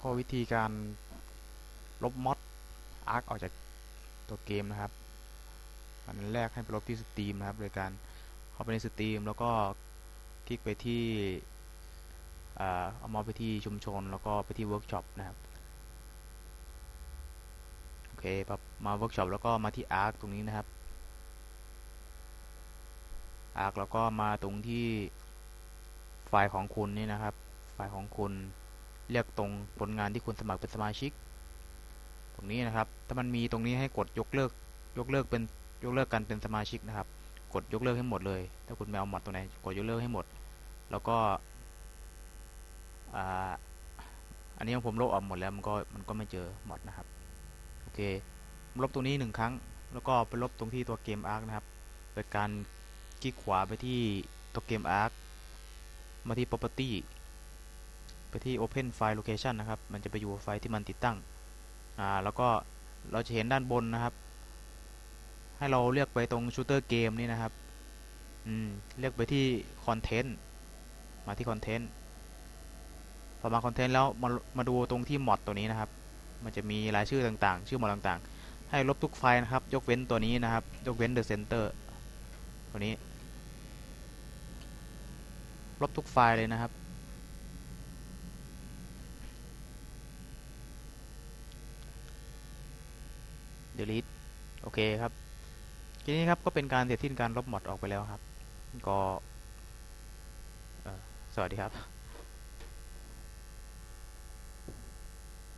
ก็วิธีการลบมอดอาร์คออกจากตัวเกมนะครับอันแรกให้ไปลบที่สตรีมนะครับโดยการเข้าไปในสตรีมแล้วก็คลิกไปที่เอามาไปที่ชุมชนแล้วก็ไปที่เวิร์กช็อปนะครับโอเคบมาเวิร์กช็อปแล้วก็มาที่อาร์คตรงนี้นะครับอาร์คแล้วก็มาตรงที่ไฟล์ของคุณนี่นะครับ ไฟล์ของคุณ เลือกตรงผลงานที่คุณสมัครเป็นสมาชิก ตรงนี้นะครับ ถ้ามันมีตรงนี้ให้กดยกเลิก ยกเลิกเป็นยกเลิกการเป็นสมาชิกนะครับ กดยกเลิกให้หมดเลย ถ้าคุณไม่เอาหมดตรงไหนกดยกเลิกให้หมด แล้วก็อ่าอันนี้ของผมลบออกหมดแล้วมันก็มันก็ไม่เจอหมดนะครับโอเคลบตรงนี้หนึ่งครั้ง แล้วก็ไปลบตรงที่ตัวเกมอาร์คนะครับโดยการคลิกขวาไปที่ตัวเกมอาร์คมาที่ property ไปที่ open file location นะครับ มันจะไปอยู่ไฟล์ที่มันติดตั้ง อ่า แล้วก็เราจะเห็นด้านบนนะครับ ให้เราเลือกไปตรง shooter game นี่นะครับ อืม เลือกไปที่ content มาที่ content พอมา content แล้วมามาดูตรงที่ mod ตัวนี้นะครับ มันจะมีรายชื่อต่างๆ ชื่อ mod ต่างๆ ให้ลบทุกไฟล์นะครับ ยกเว้นตัวนี้นะครับ ยกเว้น the center ตัวนี้ ลบทุกไฟล์เลยนะครับ delete โอเคครับ ทีนี้ครับก็เป็นการเสร็จสิ้นการลบมอดออกไปแล้วครับ ก็สวัสดีครับ